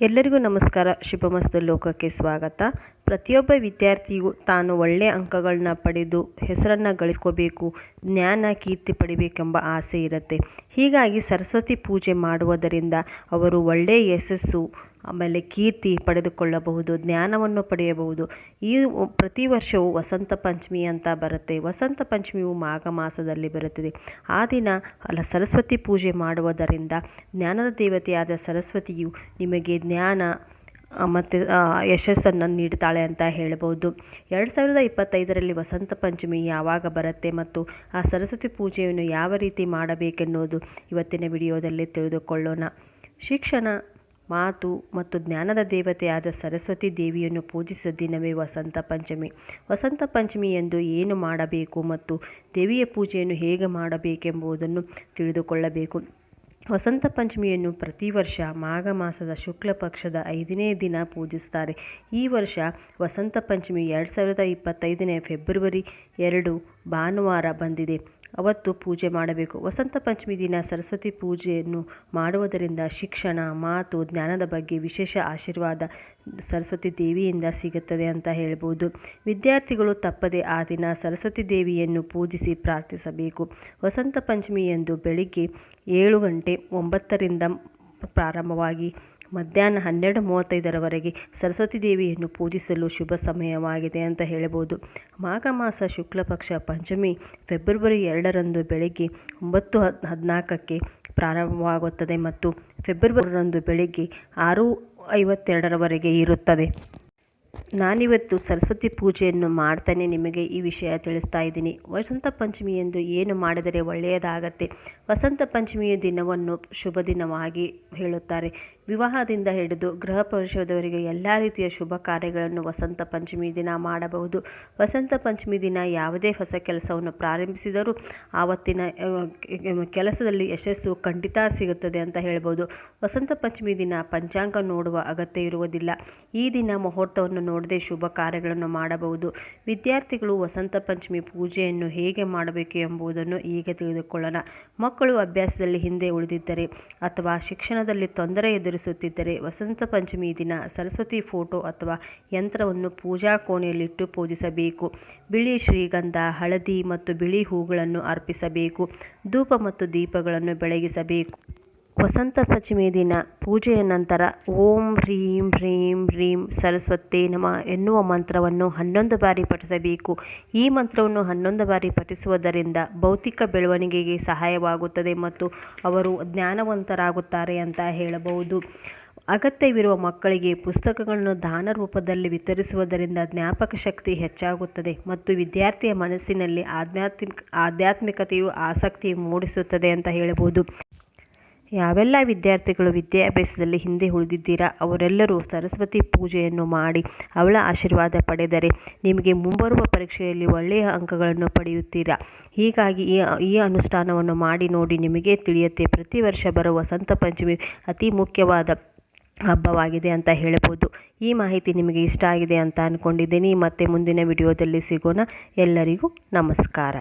ಎಲ್ಲರಿಗೂ ನಮಸ್ಕಾರ. ಶುಭಮಸ್ತು ಲೋಕಕ್ಕೆ ಸ್ವಾಗತ. ಪ್ರತಿಯೊಬ್ಬ ವಿದ್ಯಾರ್ಥಿಯು ತಾನು ಒಳ್ಳೆಯ ಅಂಕಗಳನ್ನ ಪಡೆದು ಹೆಸರನ್ನು ಗಳಿಸ್ಕೋಬೇಕು, ಜ್ಞಾನ, ಕೀರ್ತಿ ಪಡಿಬೇಕೆಂಬ ಆಸೆ ಇರುತ್ತೆ. ಹೀಗಾಗಿ ಸರಸ್ವತಿ ಪೂಜೆ ಮಾಡುವುದರಿಂದ ಅವರು ಒಳ್ಳೆಯ ಯಶಸ್ಸು ಆಮೇಲೆ ಕೀರ್ತಿ ಪಡೆದುಕೊಳ್ಳಬಹುದು, ಜ್ಞಾನವನ್ನು ಪಡೆಯಬಹುದು. ಈ ಪ್ರತಿ ವರ್ಷವೂ ವಸಂತ ಪಂಚಮಿ ಅಂತ ಬರುತ್ತೆ. ವಸಂತ ಪಂಚಮಿಯು ಮಾಘ ಮಾಸದಲ್ಲಿ ಬರುತ್ತದೆ. ಆ ದಿನ ಅಲ್ಲ ಸರಸ್ವತಿ ಪೂಜೆ ಮಾಡುವುದರಿಂದ ಜ್ಞಾನದ ದೇವತೆಯಾದ ಸರಸ್ವತಿಯು ನಿಮಗೆ ಜ್ಞಾನ ಮತ್ತು ಯಶಸ್ಸನ್ನು ನೀಡ್ತಾಳೆ ಅಂತ ಹೇಳ್ಬೋದು. ಎರಡು ಸಾವಿರದ ಇಪ್ಪತ್ತೈದರಲ್ಲಿ ವಸಂತ ಪಂಚಮಿ ಯಾವಾಗ ಬರುತ್ತೆ ಮತ್ತು ಆ ಸರಸ್ವತಿ ಪೂಜೆಯನ್ನು ಯಾವ ರೀತಿ ಮಾಡಬೇಕೆನ್ನುವುದು ಇವತ್ತಿನ ವಿಡಿಯೋದಲ್ಲಿ ತಿಳಿದುಕೊಳ್ಳೋಣ. ಶಿಕ್ಷಣ ಮಾತು ಮತ್ತು ಜ್ಞಾನದ ದೇವತೆಯಾದ ಸರಸ್ವತಿ ದೇವಿಯನ್ನು ಪೂಜಿಸಿದ ದಿನವೇ ವಸಂತ ಪಂಚಮಿ. ವಸಂತ ಪಂಚಮಿ ಎಂದು ಏನು ಮಾಡಬೇಕು ಮತ್ತು ದೇವಿಯ ಪೂಜೆಯನ್ನು ಹೇಗೆ ಮಾಡಬೇಕೆಂಬುದನ್ನು ತಿಳಿದುಕೊಳ್ಳಬೇಕು. ವಸಂತ ಪಂಚಮಿಯನ್ನು ಪ್ರತಿ ವರ್ಷ ಮಾಘ ಮಾಸದ ಶುಕ್ಲ ಪಕ್ಷದ ಐದನೇ ದಿನ ಪೂಜಿಸ್ತಾರೆ. ಈ ವರ್ಷ ವಸಂತ ಪಂಚಮಿ ಎರಡು ಸಾವಿರದ ಇಪ್ಪತ್ತೈದನೇ ಫೆಬ್ರವರಿ ಎರಡು ಭಾನುವಾರ ಬಂದಿದೆ. ಅವತ್ತು ಪೂಜೆ ಮಾಡಬೇಕು. ವಸಂತ ಪಂಚಮಿ ದಿನ ಸರಸ್ವತಿ ಪೂಜೆಯನ್ನು ಮಾಡುವುದರಿಂದ ಶಿಕ್ಷಣ, ಮಾತು, ಜ್ಞಾನದ ಬಗ್ಗೆ ವಿಶೇಷ ಆಶೀರ್ವಾದ ಸರಸ್ವತಿ ದೇವಿಯಿಂದ ಸಿಗುತ್ತದೆ ಅಂತ ಹೇಳ್ಬೋದು. ವಿದ್ಯಾರ್ಥಿಗಳು ತಪ್ಪದೆ ಆ ದಿನ ಸರಸ್ವತಿ ದೇವಿಯನ್ನು ಪೂಜಿಸಿ ಪ್ರಾರ್ಥಿಸಬೇಕು. ವಸಂತ ಪಂಚಮಿಯಂದು ಬೆಳಿಗ್ಗೆ ಏಳು ಗಂಟೆ ಒಂಬತ್ತರಿಂದ ಪ್ರಾರಂಭವಾಗಿ ಮಧ್ಯಾಹ್ನ ಹನ್ನೆರಡು ಮೂವತ್ತೈದರವರೆಗೆ ಸರಸ್ವತಿ ದೇವಿಯನ್ನು ಪೂಜಿಸಲು ಶುಭ ಸಮಯವಾಗಿದೆ ಅಂತ ಹೇಳಬಹುದು ಮಾಘ ಮಾಸ ಶುಕ್ಲಪಕ್ಷ ಪಂಚಮಿ ಫೆಬ್ರವರಿ ಎರಡರಂದು ಬೆಳಗ್ಗೆ ಒಂಬತ್ತು ಹದ್ ಹದಿನಾಲ್ಕಕ್ಕೆ ಪ್ರಾರಂಭವಾಗುತ್ತದೆ ಮತ್ತು ಫೆಬ್ರವರಿರಂದು ಬೆಳಗ್ಗೆ ಆರು ಐವತ್ತೆರಡರವರೆಗೆ ಇರುತ್ತದೆ. ನಾನಿವತ್ತು ಸರಸ್ವತಿ ಪೂಜೆಯನ್ನು ಮಾಡ್ತಾನೆ, ನಿಮಗೆ ಈ ವಿಷಯ ತಿಳಿಸ್ತಾ ಇದ್ದೀನಿ. ವಸಂತ ಪಂಚಮಿ ಎಂದು ಏನು ಮಾಡಿದರೆ ಒಳ್ಳೆಯದಾಗತ್ತೆ? ವಸಂತ ಪಂಚಮಿಯ ದಿನವನ್ನು ಶುಭ ದಿನವಾಗಿ ಹೇಳುತ್ತಾರೆ. ವಿವಾಹದಿಂದ ಹಿಡಿದು ಗೃಹ ಪ್ರವೇಶದವರೆಗೆ ಎಲ್ಲ ರೀತಿಯ ಶುಭ ಕಾರ್ಯಗಳನ್ನು ವಸಂತ ಪಂಚಮಿ ದಿನ ಮಾಡಬಹುದು. ವಸಂತ ಪಂಚಮಿ ದಿನ ಯಾವುದೇ ಹೊಸ ಕೆಲಸವನ್ನು ಪ್ರಾರಂಭಿಸಿದರೂ ಆವತ್ತಿನ ಕೆಲಸದಲ್ಲಿ ಯಶಸ್ಸು ಖಂಡಿತ ಸಿಗುತ್ತದೆ ಅಂತ ಹೇಳ್ಬೋದು. ವಸಂತ ಪಂಚಮಿ ದಿನ ಪಂಚಾಂಗ ನೋಡುವ ಅಗತ್ಯ ಇರುವುದಿಲ್ಲ. ಈ ದಿನ ಮುಹೂರ್ತವನ್ನು ನೋಡದೆ ಶುಭ ಕಾರ್ಯಗಳನ್ನು ಮಾಡಬಹುದು. ವಿದ್ಯಾರ್ಥಿಗಳು ವಸಂತ ಪಂಚಮಿ ಪೂಜೆಯನ್ನು ಹೇಗೆ ಮಾಡಬೇಕು ಎಂಬುದನ್ನು ಈಗ ತಿಳಿದುಕೊಳ್ಳೋಣ. ಮಕ್ಕಳು ಅಭ್ಯಾಸದಲ್ಲಿ ಹಿಂದೆ ಉಳಿದಿದ್ದರೆ ಅಥವಾ ಶಿಕ್ಷಣದಲ್ಲಿ ತೊಂದರೆ ಎದುರಿಸುತ್ತಿದ್ದರೆ ವಸಂತ ಪಂಚಮಿ ದಿನ ಸರಸ್ವತಿ ಫೋಟೋ ಅಥವಾ ಯಂತ್ರವನ್ನು ಪೂಜಾ ಕೋಣೆಯಲ್ಲಿಟ್ಟು ಪೂಜಿಸಬೇಕು. ಬಿಳಿ ಶ್ರೀಗಂಧ, ಹಳದಿ ಮತ್ತು ಬಿಳಿ ಹೂಗಳನ್ನು ಅರ್ಪಿಸಬೇಕು. ಧೂಪ ಮತ್ತು ದೀಪಗಳನ್ನು ಬೆಳಗಿಸಬೇಕು. ವಸಂತ ಪಂಚಮಿ ದಿನ ಪೂಜೆಯ ನಂತರ ಓಂ ಹ್ರೀಂ ಹ್ರೀಂ ಹ್ರೀಂ ಸರಸ್ವತಿ ನಮ ಎನ್ನುವ ಮಂತ್ರವನ್ನು ಹನ್ನೊಂದು ಬಾರಿ ಪಠಿಸಬೇಕು. ಈ ಮಂತ್ರವನ್ನು ಹನ್ನೊಂದು ಬಾರಿ ಪಠಿಸುವುದರಿಂದ ಭೌತಿಕ ಬೆಳವಣಿಗೆಗೆ ಸಹಾಯವಾಗುತ್ತದೆ ಮತ್ತು ಅವರು ಜ್ಞಾನವಂತರಾಗುತ್ತಾರೆ ಅಂತ ಹೇಳಬಹುದು. ಅಗತ್ಯವಿರುವ ಮಕ್ಕಳಿಗೆ ಪುಸ್ತಕಗಳನ್ನು ದಾನ ರೂಪದಲ್ಲಿ ವಿತರಿಸುವುದರಿಂದ ಜ್ಞಾಪಕ ಶಕ್ತಿ ಹೆಚ್ಚಾಗುತ್ತದೆ ಮತ್ತು ವಿದ್ಯಾರ್ಥಿಯ ಮನಸ್ಸಿನಲ್ಲಿ ಆಧ್ಯಾತ್ಮಿಕ, ಆಧ್ಯಾತ್ಮಿಕತೆಯು ಆಸಕ್ತಿ ಮೂಡಿಸುತ್ತದೆ ಅಂತ ಹೇಳಬಹುದು. ಯಾವೆಲ್ಲ ವಿದ್ಯಾರ್ಥಿಗಳು ವಿದ್ಯಾಭ್ಯಾಸದಲ್ಲಿ ಹಿಂದೆ ಉಳಿದಿದ್ದೀರಾ, ಅವರೆಲ್ಲರೂ ಸರಸ್ವತಿ ಪೂಜೆಯನ್ನು ಮಾಡಿ ಅವಳ ಆಶೀರ್ವಾದ ಪಡೆದರೆ ನಿಮಗೆ ಮುಂಬರುವ ಪರೀಕ್ಷೆಯಲ್ಲಿ ಒಳ್ಳೆಯ ಅಂಕಗಳನ್ನು ಪಡೆಯುತ್ತೀರಾ. ಹೀಗಾಗಿ ಈ ಈ ಅನುಷ್ಠಾನವನ್ನು ಮಾಡಿ ನೋಡಿ ನಿಮಗೆ ತಿಳಿಯುತ್ತೆ, ಪ್ರತಿ ವರ್ಷ ಬರುವ ವಸಂತ ಪಂಚಮಿ ಅತಿ ಮುಖ್ಯವಾದ ಹಬ್ಬವಾಗಿದೆ ಅಂತ ಹೇಳ್ಬೋದು. ಈ ಮಾಹಿತಿ ನಿಮಗೆ ಇಷ್ಟ ಆಗಿದೆ ಅಂತ ಅಂದ್ಕೊಂಡಿದ್ದೀನಿ ಮತ್ತೆ ಮುಂದಿನ ವಿಡಿಯೋದಲ್ಲಿ ಸಿಗೋಣ. ಎಲ್ಲರಿಗೂ ನಮಸ್ಕಾರ.